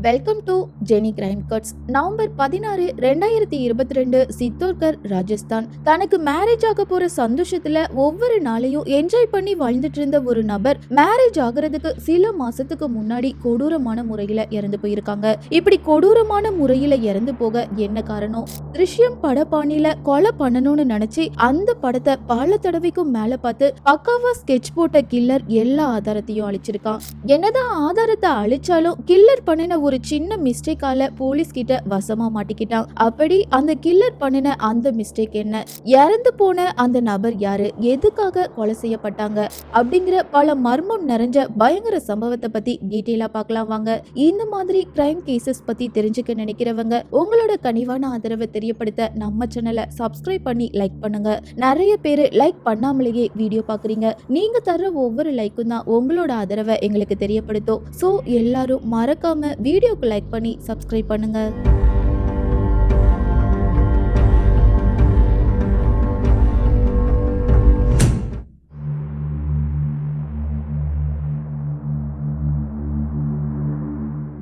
Welcome to Jeni crime cuts November பதினாறு ரெண்டாயிரத்தி இருபத்தி ரெண்டு சித்தோர்கர் ராஜஸ்தான். தனக்கு மேரேஜ் ஆக போற சந்தோஷத்துல ஒவ்வொரு நாளையும் என்ஜாய் பண்ணி வாழ்ந்துட்டு இருந்த ஒரு நபர் மேரேஜ் ஆகுறதுக்கு சில மாசத்துக்கு முன்னாடி கொடூரமான முறையில இறந்து போயிருக்காங்க. இப்படி கொடூரமான முறையில இறந்து போக என்ன காரணம்? திருஷ்யம் படப்பாணியில கொலை பண்ணணும்னு நினைச்சு அந்த படத்தை பல தடவைக்கும் மேல பார்த்து பக்காவா ஸ்கெட்ச் போட்ட கில்லர் எல்லா ஆதாரத்தையும் அழிச்சிருக்கான். என்னதான் ஆதாரத்தை அழிச்சாலும் கில்லர் பண்ணின ஒரு சின்ன மிஸ்டேக்கால போலீஸ் கிட்ட வசமா மாட்டிக்கிட்டான். அப்படி அந்த கில்லர் பண்ணின அந்த மிஸ்டேக் என்ன? இறந்து போன அந்த நபர் யாரு? எதுக்காக கொலை செய்யப்பட்டாங்க? அப்படிங்கிற பல மர்மம் நிறைஞ்ச பயங்கர சம்பவத்தை பத்தி டீட்டெயிலா பார்க்கலாம் வாங்க. இந்த மாதிரி கிரைம் கேசஸ் பத்தி தெரிஞ்சுக்க நினைக்கிறவங்க உங்களோட கனிவான ஆதரவை தெரியப்படுத்த நம்ம சேனலை சப்ஸ்கிரைப் பண்ணி லைக் பண்ணுங்க. நிறைய பேர் லைக் பண்ணாமலேயே வீடியோ பார்க்குறீங்க. நீங்க தர்ற ஒவ்வொரு லைக்கும் தான் உங்களோட ஆதரவை எங்களுக்கு தெரியப்படுத்தும். ஸோ எல்லாரும் மறக்காம வீடியோக்கு லைக் பண்ணி சப்ஸ்கிரைப் பண்ணுங்கள்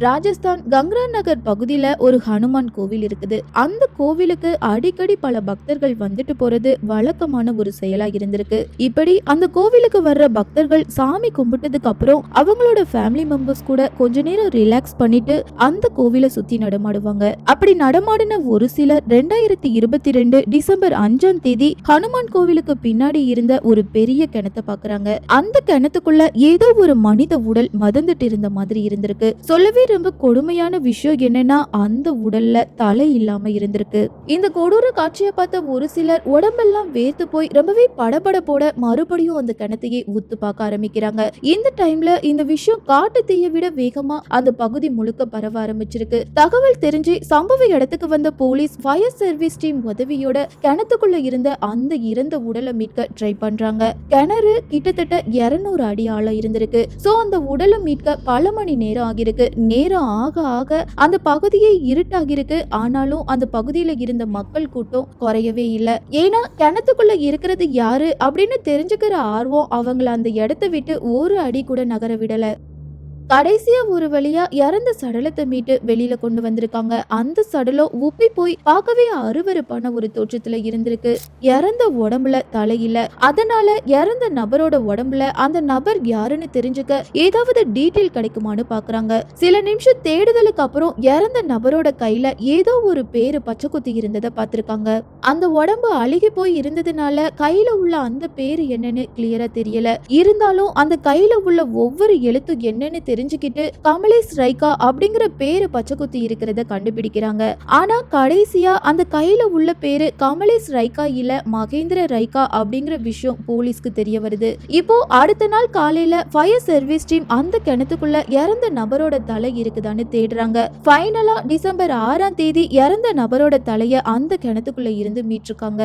ராஜஸ்தான் கங்ரா நகர் பகுதியில ஒரு ஹனுமான் கோவில் இருக்குது. அந்த கோவிலுக்கு அடிக்கடி பல பக்தர்கள் வந்துட்டு போறது வழக்கமான ஒரு செயலா இருந்திருக்கு. இப்படி அந்த கோவிலுக்கு வர்ற பக்தர்கள் சாமி கும்பிட்டதுக்கு அப்புறம் அவங்களோட ஃபேமிலி மெம்பர்ஸ் கூட கொஞ்ச நேரம் ரிலாக்ஸ் பண்ணிட்டு அந்த கோவிலை சுத்தி நடமாடுவாங்க. அப்படி நடமாடின ஒரு சிலர் ரெண்டாயிரத்தி இருபத்தி ரெண்டு டிசம்பர் அஞ்சாம் தேதி ஹனுமான் கோவிலுக்கு பின்னாடி இருந்த ஒரு பெரிய கிணத்தை பாக்குறாங்க. அந்த கிணத்துக்குள்ள ஏதோ ஒரு மனித உடல் மதந்துட்டு இருந்த மாதிரி இருந்திருக்கு. சொல்லவே ரொம்ப கொடுமையான விஷயம் என்னன்னா அந்த உடல்ல தலை இல்லாம இருந்திருக்கு. இந்த கொடூர காட்சியை பார்த்த ஒரு சிலர் உடம்பெல்லாம் வேர்த்து போய் ரொம்பவே படபடப்போட மறுபடியும் அந்த கிணத்தையே உத்து பார்க்க ஆரம்பிக்கிறாங்க. இந்த டைம்ல இந்த விஷயம் காட்டு தீயை விட வேகமா அந்த பகுதி முழுக்க பரவ ஆரம்பிச்சிருக்கு. தகவல் தெரிஞ்சு சம்பவ இடத்துக்கு வந்த போலீஸ் ஃபயர் சர்வீஸ் டீம் உதவியோட கிணத்துக்குள்ள இருந்த அந்த இறந்த உடலை மீட்க ட்ரை பண்றாங்க. கிணறு கிட்டத்தட்ட 200 அடி ஆழம் இருந்திருக்கு. சோ அந்த உடலை மீட்க பல மணி நேரம் ஆகிருக்கு நேரம் ஆக ஆக அந்த பகுதியே இருட்டாகிருக்கு ஆனாலும் அந்த பகுதியில இருந்த மக்கள் கூட்டம் குறையவே இல்லை. ஏன்னா கிணத்துக்குள்ள இருக்கிறது யாரு அப்படின்னு தெரிஞ்சுக்கிற ஆர்வம் அவங்கள அந்த இடத்த விட்டு ஒரு அடி கூட நகர விடல. கடைசியா ஒரு வழியா இறந்த சடலத்தை மீட்டு வெளியில கொண்டு வந்திருக்காங்க. அந்த சடலம் உப்பி போய் பார்க்கவே அருவருப்பான ஒரு தோற்றத்துல இருந்திருக்கு. இறந்த உடம்புல தலையில அதனால இறந்த நபரோட உடம்புல அந்த நபர் யாருன்னு தெரிஞ்சுக்க ஏதாவது டீட்டெயில் கிடைக்குமான்னு பாக்குறாங்க. சில நிமிஷம் தேடுதலுக்கு அப்புறம் இறந்த நபரோட கையில ஏதோ ஒரு பேரு பச்சை குத்தி இருந்ததை பார்த்திருக்காங்க. அந்த உடம்பு அழுகி போய் இருந்ததுனால கையில உள்ள அந்த பேரு என்னன்னு கிளியரா தெரியல. இருந்தாலும் அந்த கையில உள்ள ஒவ்வொரு எழுத்தும் என்னன்னு தெரிஞ்சுக்கிட்டு கமலேஷ் ரைகா அப்படிங்கிற பேரு பச்சை குத்தி இருக்கிறத கண்டுபிடிக்கிறாங்க. ஆனா கடைசியா அந்த கையில உள்ள பேரு கமலேஷ் ரைகா இல்ல மகேந்திர ரைகா அப்படிங்கிற விஷயம் போலீஸ்க்கு தெரிய வருது. இப்போ அடுத்த நாள் காலையில ஃபயர் சர்வீஸ் டீம் அந்த கிணத்துக்குள்ள இறந்த நபரோட தலை இருக்குதான்னு தேடுறாங்க. ஃபைனலா டிசம்பர் ஆறாம் தேதி இறந்த நபரோட தலைய அந்த கிணத்துக்குள்ள இருந்து மீட்டிருக்காங்க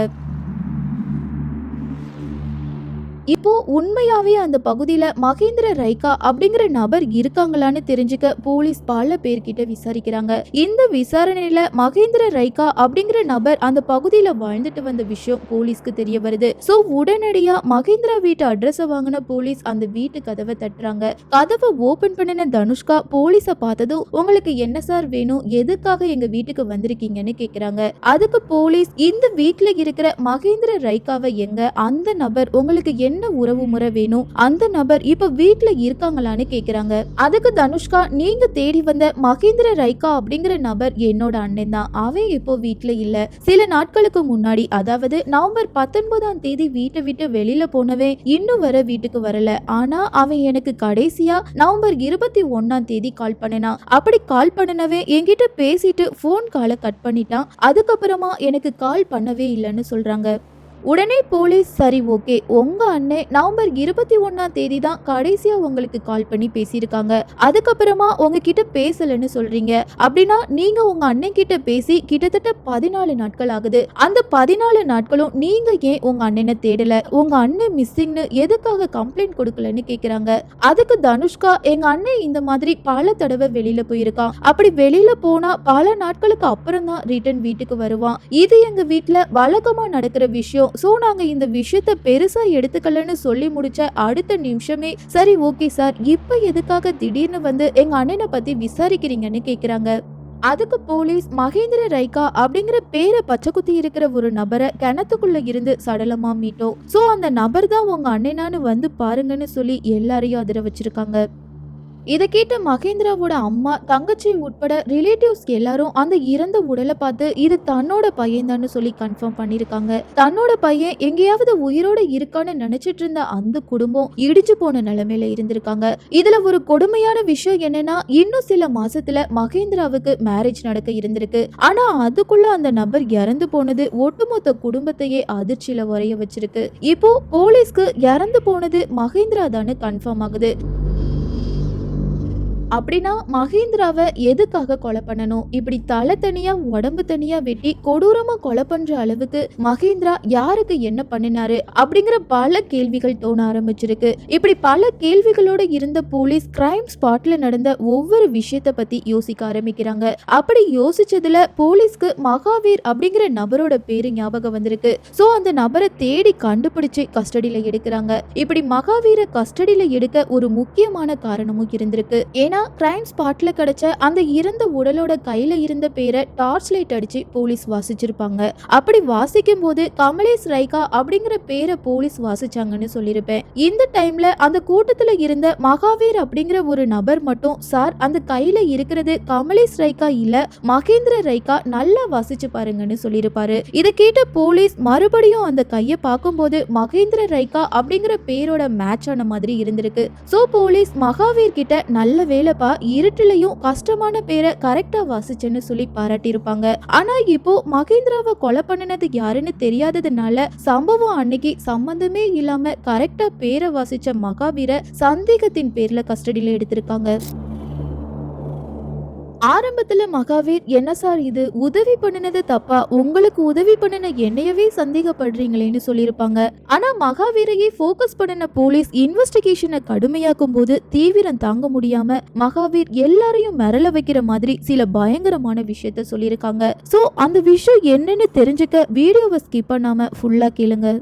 இப்போ உண்மையாவே அந்த பகுதியில மகேந்திர ரைகா அப்படிங்கிற நபர் இருக்காங்களான்னு தெரிஞ்சுக்க போலீஸ் பல பேர்கிட்ட விசாரிக்கிறாங்க. இந்த விசாரணையில மகேந்திர ரைகா அப்படிங்கிற நபர் அந்த பகுதியில வாழ்ந்துட்டு வந்த விஷயம் போலீஸ்க்கு தெரிய வருது. சோ உடனடியா மகேந்திரா வீட்டு அட்ரஸ் வாங்கின போலீஸ் அந்த வீட்டு கதவை தட்டுறாங்க. கதவை ஓபன் பண்ணின தனுஷ்கா போலீஸ பார்த்ததும் உங்களுக்கு என்ன சார் வேணும்? எதுக்காக எங்க வீட்டுக்கு வந்திருக்கீங்கன்னு கேக்குறாங்க. அதுக்கு போலீஸ் இந்த வீட்டுல இருக்கிற மகேந்திர ரைகாவை எங்க? அந்த நபர் உங்களுக்கு என்ன உறவு முறை வேணும்? அந்த நபர் இப்ப வீட்டுல இருக்காங்களான்னு கேக்குறாங்க. அதுக்கு தனுஷ்கா நீங்க தேடி வந்த மகேந்திர ரைகா அப்படிங்கிற நபர் என்னோட அண்ணன் தான். அவன் இப்போ வீட்டுல இல்ல. சில நாட்களுக்கு முன்னாடி அதாவது நவம்பர் பத்தொன்பதாம் தேதி வீட்டை விட்டு வெளியில போனவன் இன்னும் வர வீட்டுக்கு வரல. ஆனா அவன் எனக்கு கடைசியா நவம்பர் இருபத்தி ஒன்னாம் தேதி கால் பண்ணினான். அப்படி கால் பண்ணினவன் என்கிட்ட பேசிட்டு ஃபோன் காலை கட் பண்ணிட்டான். அதுக்கப்புறமா எனக்கு கால் பண்ணவே இல்லைன்னு சொல்றாங்க. உடனே போலீஸ் சரி ஓகே. உங்க அண்ணன் நவம்பர் இருபத்தி ஒன்னாம் தேதி தான் கடைசியா உங்களுக்கு கால் பண்ணி பேசியிருக்காங்க. அதுக்கப்புறமா உங்ககிட்ட பேசலன்னு சொல்றீங்க. அப்படின்னா நீங்க உங்க அண்ணன் கிட்ட பேசி கிட்டத்தட்ட பதினாலு நாட்கள் ஆகுது. அந்த பதினாலு நாட்களும் நீங்க ஏன் உங்க அண்ணனை தேடல? உங்க அண்ணன் மிஸ்ஸிங்னு எதுக்காக கம்ப்ளைண்ட் கொடுக்கலன்னு கேக்குறாங்க. அதுக்கு தனுஷ்கா எங்க அண்ணன் இந்த மாதிரி பல தடவை வெளியில போயிருக்கான். அப்படி வெளியில போனா பல நாட்களுக்கு அப்புறம் தான் ரிட்டர்ன் வீட்டுக்கு வருவான். இது எங்க வீட்டுல வழக்கமா நடக்கிற விஷயம். வந்துட்டோம் ஸோ நாங்கள் இந்த விஷயத்த பெருசாக எடுத்துக்கலன்னு சொல்லி முடிச்ச அடுத்த நிமிஷமே சரி ஓகே சார் இப்போ எதுக்காக திடீர்னு வந்து எங்கள் அண்ணனை பற்றி விசாரிக்கிறீங்கன்னு கேட்குறாங்க அதுக்கு போலீஸ் மகேந்திர ரைகா அப்படிங்கிற பேரை பச்சை குத்தி இருக்கிற ஒரு நபரை கிணத்துக்குள்ள இருந்து சடலமா மீட்டோம். சோ அந்த நபர் தான் உங்க அண்ணனான்னு வந்து பாருங்கன்னு சொல்லி எல்லாரையும் அதிர வச்சிருக்காங்க. இதை கேட்ட மகேந்திராவோட அம்மா தங்கச்சி உட்பட ரிலேட்டிவ்ஸ் எல்லாரும் அந்த இறந்த உடலை பார்த்து இது தன்னோட பையன் சொல்லி கன்ஃபார்ம் பண்ணிருக்காங்க. தன்னோட பையன் எங்கேயாவது உயிரோட இருக்கான்னு நினைச்சிட்டு இருந்த அந்த குடும்பம் இடிச்சு போன நிலைமையில இருந்திருக்காங்க. இதுல ஒரு கொடுமையான விஷயம் என்னன்னா இன்னும் சில மாசத்துல மகேந்திராவுக்கு மேரேஜ் நடக்க இருந்திருக்கு. ஆனா அதுக்குள்ள அந்த நபர் இறந்து போனது ஒட்டுமொத்த குடும்பத்தையே அதிர்ச்சியில உரைய வச்சிருக்கு. இப்போ போலீஸ்க்கு இறந்து போனது மகேந்திரா தானே கன்ஃபார்ம் ஆகுது. அப்படின்னா மகேந்திராவை எதுக்காக கொலை பண்ணணும்? இப்படி தலை தனியா உடம்பு தனியா வெட்டி கொடூரமா கொலை பண்ற அளவுக்கு மகேந்திரா யாருக்கு என்ன பண்ணினாரு? அப்படிங்கிற பல கேள்விகள் தோண ஆரம்பிச்சிருக்கு. இப்படி பல கேள்விகளோட இருந்த போலீஸ் கிரைம் ஸ்பாட்ல நடந்த ஒவ்வொரு விஷயத்த பத்தி யோசிக்க ஆரம்பிக்கிறாங்க. அப்படி யோசிச்சதுல போலீஸ்க்கு மகாவீர் அப்படிங்கிற நபரோட பேரு ஞாபகம் வந்திருக்கு. சோ அந்த நபரை தேடி கண்டுபிடிச்சு கஸ்டடியில எடுக்கிறாங்க. இப்படி மகாவீரை கஸ்டடியில எடுக்க ஒரு முக்கியமான காரணமும் இருந்திருக்கு. ஏன்னா கிரைம் ஸ்பாட்ல கிடைச்ச அந்த இறந்த உடலோட கையில இருந்த பேரை டார்ச் லைட் அடிச்சு போலீஸ் வாசிச்சிருப்பாங்க. அப்படி வாசிக்கும் போது கமலேஷ் ரைகா அப்படிங்கிற பேரை போலீஸ் வாசிச்சாங்கன்னு சொல்லியிருப்பேன். இந்த டைம்ல அந்த கூட்டத்துல இருந்த மகாவீர் அப்படிங்கிற ஒரு நபர் மட்டும் சார் அந்த கையில இருக்கிறது கமலேஷ் ரைகா இல்ல மகேந்திர ரைகா நல்லா வாசிச்சு பாருங்கன்னு சொல்லியிருப்பாரு. இதை கேட்ட போலீஸ் மறுபடியும் அந்த கையை பார்க்கும்போது மகேந்திர ரைகா அப்படிங்கிற பேரோட மேட்ச் ஆன மாதிரி இருந்திருக்கு. சோ போலீஸ் மகாவீர் கிட்ட நல்ல வேலை இல்லப்பா இருட்டுலயும் கஷ்டமான பேரை கரெக்டா வாசிச்சேன்னு சொல்லி பாராட்டியிருப்பாங்க. ஆனா இப்போ மகேந்திராவை கொலை பண்ணினது யாருன்னு தெரியாததுனால சம்பவம் அன்னைக்கு சம்பந்தமே இல்லாம கரெக்டா பேரை வாசிச்ச மகாவீர சந்தேகத்தின் பேர்ல கஸ்டடியில எடுத்திருக்காங்க. ஆரம்பத்துல மகாவீர் என்ன சார் இது? உதவி பண்ணினது தப்பா? உங்களுக்கு உதவி பண்ணின என்னையவே சந்தேகப்படுறீங்களேன்னு சொல்லியிருப்பாங்க. ஆனா மகாவீரையே ஃபோக்கஸ் பண்ணின போலீஸ் இன்வெஸ்டிகேஷனை கடுமையாக்கும் போது தீவிரம் தாங்க முடியாம மகாவீர் எல்லாரையும் மிரள வைக்கிற மாதிரி சில பயங்கரமான விஷயத்த சொல்லியிருக்காங்க. சோ அந்த விஷயம் என்னன்னு தெரிஞ்சுக்க வீடியோவை ஸ்கிப் பண்ணாம ஃபுல்லா கேளுங்க.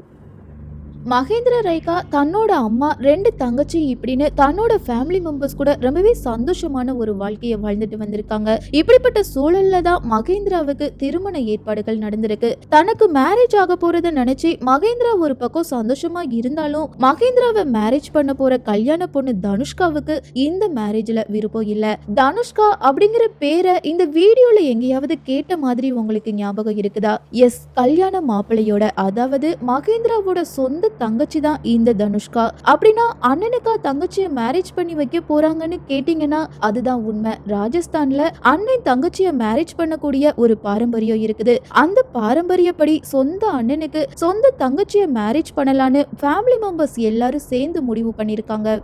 மகேந்திர ரைகா தன்னோட அம்மா ரெண்டு தங்கச்சி இப்படின்னு தன்னோட ஃபேமிலி மெம்பர்ஸ் கூட ரொம்பவே சந்தோஷமான ஒரு வாழ்க்கையை வாழ்ந்துட்டு வந்திருக்காங்க. இப்படிப்பட்ட சூழல்ல தான் மகேந்திராவுக்கு திருமண ஏற்பாடுகள் நடந்திருக்கு. தனக்கு மேரேஜ் ஆக போறத நினைச்சு மகேந்திரா ஒரு பக்கம் சந்தோஷமா இருந்தாலும் மகேந்திராவை மேரேஜ் பண்ண போற கல்யாண பொண்ணு தனுஷ்காவுக்கு இந்த மேரேஜ்ல விருப்பம் இல்ல. தனுஷ்கா அப்படிங்கிற பேரை இந்த வீடியோல எங்கேயாவது கேட்ட மாதிரி உங்களுக்கு ஞாபகம் இருக்குதா? எஸ் கல்யாண மாப்பிள்ளையோட அதாவது மகேந்திராவோட சொந்த தங்கச்சி தான் இந்த தனுஷ்கா. அப்படின்னா அண்ணனுக்கா தங்கச்சியை மேரேஜ் பண்ணி வைக்க போறாங்கன்னு கேட்டீங்கன்னா அதுதான் உண்மை. ராஜஸ்தான்ல அண்ணன் தங்கச்சியை மேரேஜ் பண்ணக்கூடிய ஒரு பாரம்பரியம் இருக்குது. அந்த பாரம்பரியப்படி சொந்த அண்ணனுக்கு சொந்த தங்கச்சியை மேரேஜ் பண்ணலான்னு ஃபேமிலி மெம்பர்ஸ் எல்லாரும் சேர்ந்து முடிவு பண்ணிருக்காங்க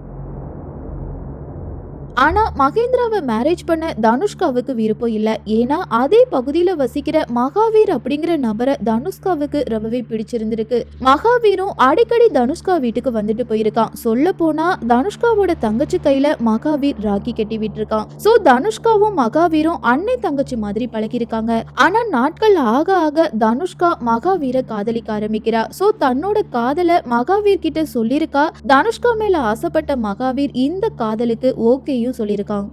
ஆனால் மகேந்திராவை மேரேஜ் பண்ண தனுஷ்காவுக்கு விருப்பம் இல்லை. ஏன்னா அதே பகுதியில் வசிக்கிற மகாவீர் அப்படிங்கிற நபரை தனுஷ்காவுக்கு ரொம்பவே பிடிச்சிருந்திருக்கு. மகாவீரும் அடிக்கடி தனுஷ்கா வீட்டுக்கு வந்துட்டு போயிருக்கான். சொல்ல போனா தனுஷ்காவோட தங்கச்சி கையில மகாவீர் ராக்கி கட்டி விட்டுருக்கான். சோ தனுஷ்காவும் மகாவீரும் அன்னை தங்கச்சி மாதிரி பழகிருக்காங்க ஆனா நாட்கள் ஆக ஆக தனுஷ்கா மகாவீரை காதலிக்க ஆரம்பிக்கிறா. சோ தன்னோட காதலை மகாவீர் கிட்ட சொல்லியிருக்கா. தனுஷ்கா மேல ஆசைப்பட்ட மகாவீர் இந்த காதலுக்கு ஓகே ஓகேயும் சொல்லியிருக்கான்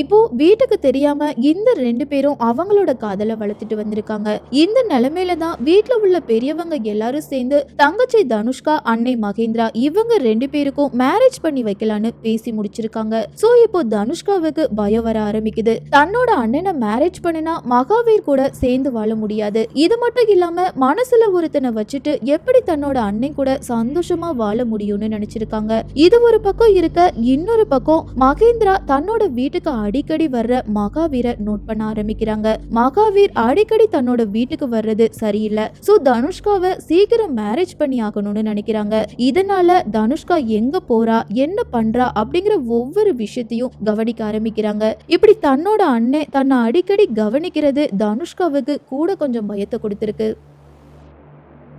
இப்போ வீட்டுக்கு தெரியாம இந்த ரெண்டு பேரும் அவங்களோட காதலை வளர்த்துட்டு வந்திருக்காங்க. இந்த நிலைமையில தான் வீட்டுல உள்ள பெரியவங்க எல்லாரும் சேர்ந்து தங்கச்சி தனுஷ்கா அன்னை மகேந்திரா இவங்க ரெண்டு பேருக்கும் மேரேஜ் பண்ணி வைக்கலான்னு பேசி முடிச்சிருக்காங்க. சோ இப்போ தனுஷ்காவுக்கு பயம் வர ஆரம்பிக்குது. தன்னோட அண்ணனை மேரேஜ் பண்ணினா மகாவீர் கூட சேர்ந்து வாழ முடியாது. இது மட்டும் இல்லாம மனசுல ஒருத்தனை வச்சுட்டு எப்படி தன்னோட அண்ணன் கூட சந்தோஷமா வாழ முடியும்னு நினைச்சிருக்காங்க. இது ஒரு பக்கம் இருக்க இன்னொரு பக்கம் மகேந்திரா தன்னோட வீட்டுக்கு அடிக்கடி வர்ற மகாவீரை நோட் பண்ண ஆரம்பிக்கிறாங்க. மகாவீர் அடிக்கடி தன்னோட வீட்டுக்கு வர்றது சரியில்லை. சோ தனுஷ்காவை சீக்கிரம் மேரேஜ் பண்ணி ஆகணும்னு நினைக்கிறாங்க. இதனால தனுஷ்கா எங்க போறா என்ன பண்றா அப்படிங்கிற ஒவ்வொரு விஷயத்தையும் கவனிக்க ஆரம்பிக்கிறாங்க. இப்படி தன்னோட அண்ணன் தன்னை அடிக்கடி கவனிக்கிறது தனுஷ்காவுக்கு கூட கொஞ்சம் பயத்தை கொடுத்திருக்கு.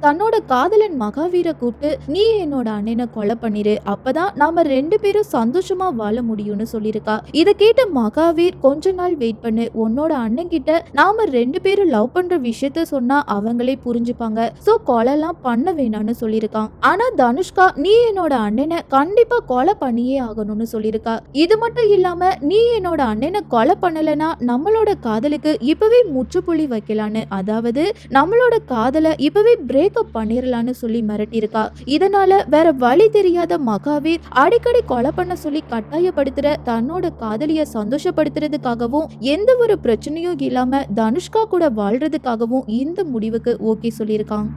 தன்னோட காதலன் மகாவீரை கூப்பிட்டு நீ என்னோட அண்ணனை கொலை பண்ணிரு. அப்பதான் நாம ரெண்டு பேரும் சந்தோஷமா வாழ முடியும்னு சொல்லியிருக்கா. இதை கேட்ட மகாவீர் கொஞ்ச நாள் வெயிட் பண்ணு. உன்னோட அண்ணன் கிட்ட நாம ரெண்டு பேரும் லவ் பண்ற விஷயத்த சொன்னா அவங்களே புரிஞ்சுப்பாங்க. சோ கொலைலாம் பண்ண வேணாம்னு சொல்லியிருக்கான். ஆனா தனுஷ்கா நீ என்னோட அண்ணனை கண்டிப்பா கொலை பண்ணியே ஆகணும்னு சொல்லியிருக்கா. இது மட்டும் இல்லாம நீ என்னோட அண்ணனை கொலை பண்ணலனா நம்மளோட காதலுக்கு இப்பவே முற்றுப்புள்ளி வைக்கலான்னு. அதாவது நம்மளோட காதலை இப்பவே பிரேக்கப் பண்ணிடலான்னு சொல்லி மிரட்டியிருக்கா. இதனால வேற வழி தெரியாத மகாவீர் அடிக்கடி கொலை பண்ண சொல்லி கட்டாயப்படுத்துற தன்னோட காதலிய சந்தோஷப்படுத்துறதுக்காகவும் எந்த ஒரு பிரச்சனையும் இல்லாம தனுஷ்கா கூட வாழ்றதுக்காகவும் இந்த முடிவுக்கு ஓகே சொல்லியிருக்கான்.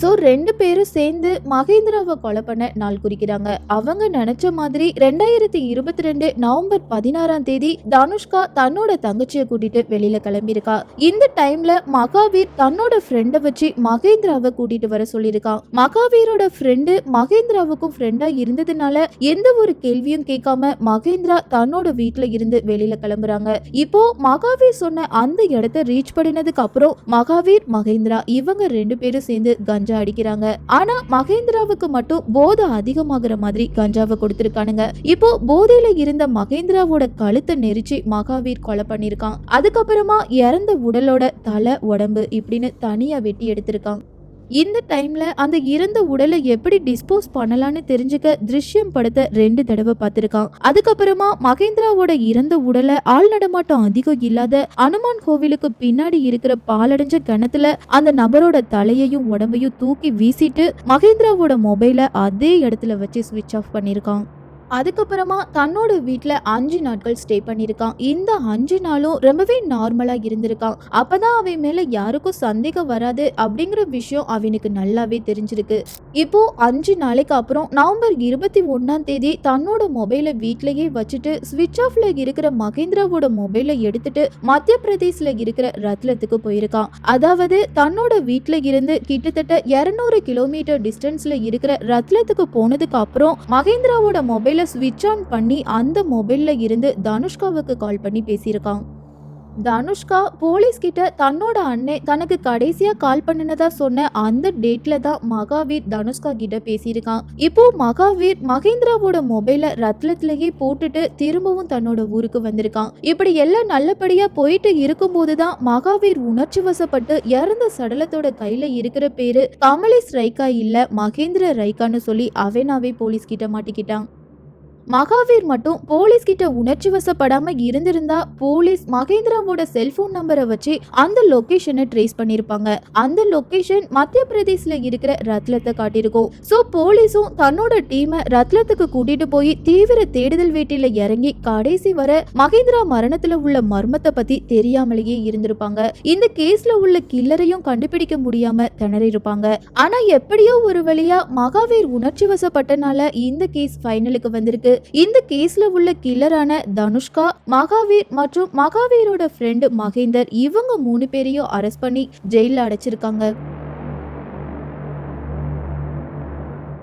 ஸோ ரெண்டு பேரும் சேர்ந்து மகேந்திராவை கொலை பண்ண நாள் குறிக்கிறாங்க. அவங்க நினைச்ச மாதிரி ரெண்டாயிரத்தி இருபத்தி ரெண்டு நவம்பர் பதினாறாம் தேதி தனுஷ்கா தன்னோட தங்கச்சியை கூட்டிட்டு வெளியில கிளம்பியிருக்கா. இந்த டைம்ல மகாவீர் தன்னோட ஃப்ரெண்டை வச்சு மகேந்திராவை கூட்டிட்டு வர சொல்லியிருக்கான். மகாவீரோட ஃப்ரெண்டு மகேந்திராவுக்கும் ஃப்ரெண்டா இருந்ததுனால எந்த ஒரு கேள்வியும் கேட்காம மகேந்திரா தன்னோட வீட்டுல இருந்து வெளியில கிளம்புறாங்க. இப்போ மகாவீர் சொன்ன அந்த இடத்த ரீச் பண்ணினதுக்கு அப்புறம் மகாவீர் மகேந்திரா இவங்க ரெண்டு பேரும் சேர்ந்து கஞ்சா அடிக்கிறாங்க. ஆனா மகேந்திராவுக்கு மட்டும் போதை அதிகமாகிற மாதிரி கஞ்சாவை கொடுத்திருக்கானுங்க. இப்போ போதையில இருந்த மகேந்திராவோட கழுத்தை நெரிச்சு மகாவீர் கொலை பண்ணிருக்கான் அதுக்கப்புறமா இறந்த உடலோட தலை உடம்பு இப்படின்னு தனியா வெட்டி எடுத்திருக்கான் இந்த டைம்ல அந்த இறந்த உடலை எப்படி டிஸ்போஸ் பண்ணலாம்னு தெரிஞ்சுக்க திருஷ்யம் படத்தை ரெண்டு தடவை பார்த்திருக்கான். அதுக்கப்புறமா மகேந்திராவோட இறந்த உடலை ஆள் நடமாட்டம் அதிகம் இல்லாத அனுமான் கோவிலுக்கு பின்னாடி இருக்கிற பாலடைஞ்ச கிணத்துல அந்த நபரோட தலையையும் உடம்பையும் தூக்கி வீசிட்டு மகேந்திராவோட மொபைலை அதே இடத்துல வச்சு ஸ்விட்ச் ஆஃப் பண்ணியிருக்கான் அதுக்கப்புறமா தன்னோட வீட்டில் அஞ்சு நாட்கள் ஸ்டே பண்ணியிருக்கான். இந்த அஞ்சு நாளும் ரொம்பவே நார்மலாக இருந்திருக்கான். அப்பதான் அவன் மேலே யாருக்கும் சந்தேகம் வராது அப்படிங்கிற விஷயம் அவனுக்கு நல்லாவே தெரிஞ்சிருக்கு. இப்போ அஞ்சு நாளைக்கு அப்புறம் நவம்பர் இருபத்தி ஒன்னாம் தேதி தன்னோட மொபைலை வீட்லயே வச்சுட்டு ஸ்விட்ச் ஆஃப்ல இருக்கிற மகேந்திராவோட மொபைலை எடுத்துட்டு மத்திய பிரதேஷ்ல இருக்கிற ரத்லத்துக்கு போயிருக்கான். அதாவது தன்னோட வீட்டில் இருந்து கிட்டத்தட்ட இருநூறு கிலோமீட்டர் டிஸ்டன்ஸ்ல இருக்கிற ரத்லத்துக்கு போனதுக்கு அப்புறம் மகேந்திராவோட மொபைலை ஸ்விட்ச் ஆன் பண்ணி அந்த மொபைலில் இருந்து தனுஷ்காவுக்கு கால் பண்ணி பேசியிருக்கான். தனுஷ்கா போலீஸ் கிட்ட தன்னோட அண்ணே தனக்கு கடைசியா கால் பண்ணினதா சொன்ன அந்த டேட்ல தான் மகாவீர் தனுஷ்கா கிட்ட பேசியிருக்கான். இப்போ மகாவீர் மகேந்திராவோட மொபைலை ரத்லத்திலேயே போட்டுட்டு திரும்பவும் தன்னோட ஊருக்கு வந்திருக்கான். இப்படி எல்லாம் நல்லபடியா போயிட்டு இருக்கும்போது தான் மகாவீர் உணர்ச்சி வசப்பட்டு இறந்த சடலத்தோட கையில இருக்கிற பேரு கமலேஷ் ரைக்கா இல்ல மகேந்திர ரைக்கான்னு சொல்லி அவனாவே போலீஸ் கிட்ட மாட்டிக்கிட்டான். மகாவீர் மட்டும் போலீஸ் கிட்ட உணர்ச்சி வசப்படாம இருந்திருந்தா போலீஸ் மகேந்திராவோட செல்போன் நம்பரை வச்சு அந்த லொகேஷனை ட்ரேஸ் பண்ணிருப்பாங்க. அந்த லொகேஷன் மத்திய பிரதேஷ்ல இருக்கிற ரத்லத்தை காட்டியிருக்கும். சோ போலீஸும் தன்னோட டீமை ரத்லத்துக்கு கூட்டிட்டு போய் தீவிர தேடுதல் வேட்டையில இறங்கி கடைசி வர மகேந்திரா மரணத்துல உள்ள மர்மத்தை பத்தி தெரியாமலேயே இருந்திருப்பாங்க. இந்த கேஸ்ல உள்ள கில்லரையும் கண்டுபிடிக்க முடியாம திணறிருப்பாங்க ஆனா எப்படியோ ஒரு வழியா மகாவீர் உணர்ச்சி வசப்பட்டனால இந்த கேஸ் ஃபைனலுக்கு வந்திருக்கு. இந்த கேஸ்ல உள்ள கில்லரான தனுஷ்கா மகாவீர் மற்றும் மகாவீரோட ஃப்ரெண்டு மகேந்தர் இவங்க மூணு பேரையும் அரெஸ்ட் பண்ணி ஜெயில அடைச்சிருக்காங்க.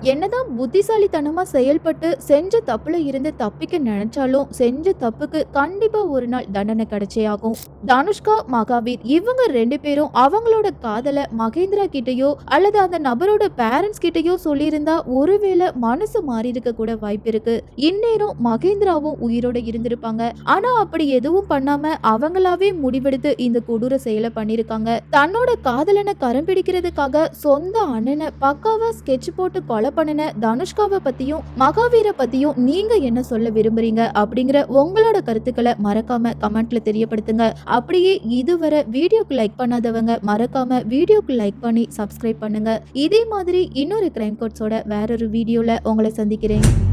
என்னதான் புத்திசாலித்தனமாக செயல்பட்டு செஞ்ச தப்புல இருந்து தப்பிக்க நினைச்சாலும் செஞ்ச தப்புக்கு கண்டிப்பா ஒரு நாள் தண்டனை கிடைச்சே ஆகும். தனுஷ்கா மகாவீர் இவங்க ரெண்டு பேரும் அவங்களோட காதலை மகேந்திரா கிட்டயோ அல்லது அந்த நபரோட பேரண்ட்ஸ் கிட்டயோ சொல்லியிருந்தா ஒருவேளை மனசு மாறி இருக்க கூட வாய்ப்பு இருக்கு. இந்நேரம் மகேந்திராவும் உயிரோட இருந்திருப்பாங்க. ஆனா அப்படி எதுவும் பண்ணாம அவங்களாவே முடிவெடுத்து இந்த கொடூர செயலை பண்ணிருக்காங்க தன்னோட காதலனை கரம் பிடிக்கிறதுக்காக சொந்த அண்ணனை பக்காவா ஸ்கெட்ச் போட்டு கொலை பண்ணின தனுஷ்காவை பத்தியும் மகாவீரை பத்தியும் நீங்க என்ன சொல்ல விரும்புறீங்க அப்படிங்கிற உங்களோட கருத்துக்களை மறக்காம கமெண்ட்ல தெரியப்படுத்துங்க. அப்படியே இதுவரை வீடியோக்கு லைக் பண்ணாதவங்க மறக்காம வீடியோக்கு லைக் பண்ணி சப்ஸ்கிரைப் பண்ணுங்க. இதே மாதிரி இன்னொரு கிரைம் கோட்ஸோட வேறொரு வீடியோல உங்களை சந்திக்கிறேன்.